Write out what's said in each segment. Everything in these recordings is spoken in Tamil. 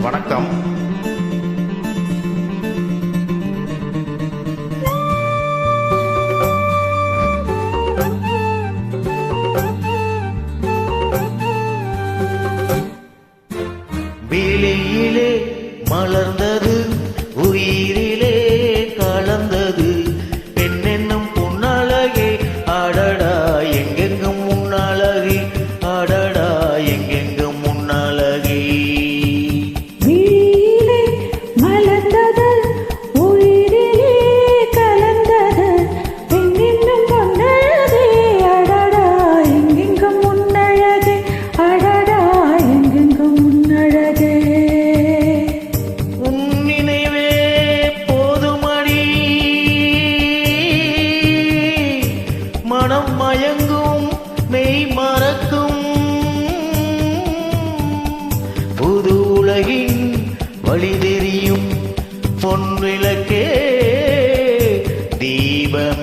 வணக்கம். உலகின் வழி தெரியும் பொன் விளக்கே தீபம்.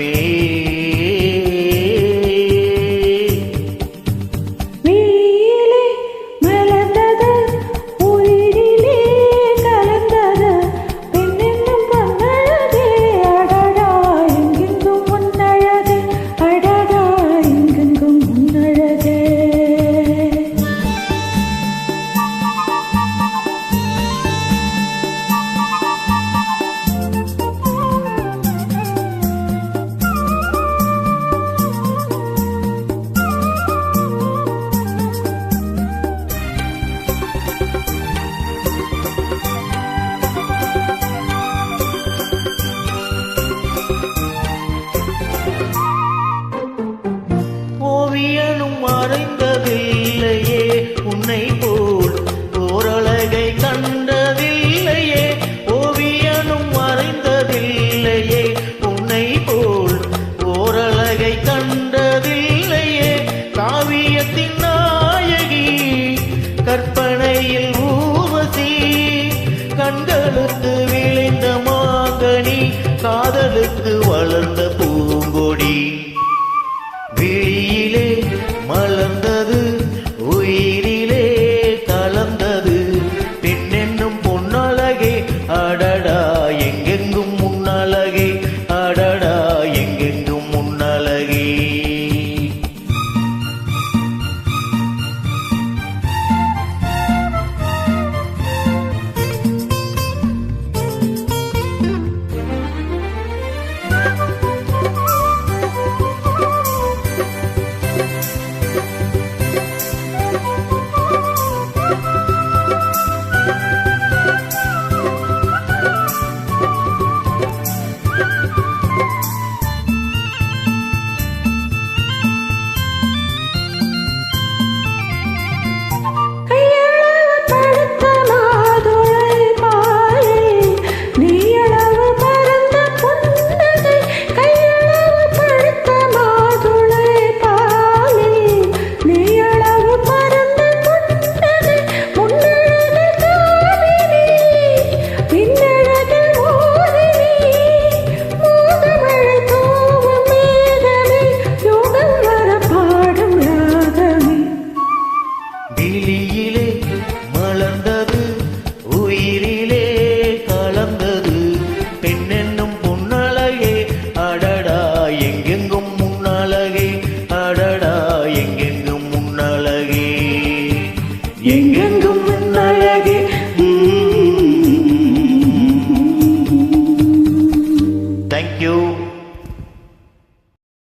மறைந்ததில்லையே உன்னை போல் ஓரழகை கண்டதில்லையே ஓவியனும் மறைந்ததில்லையே உன்னை போல் ஓரழகை கண்டதில்லையே காவியத்தின் நாயகி கற்பனையில் ஊவசி கண்களுக்கு விளைந்த மாகனி காதலுக்கு வளர்ந்த பூ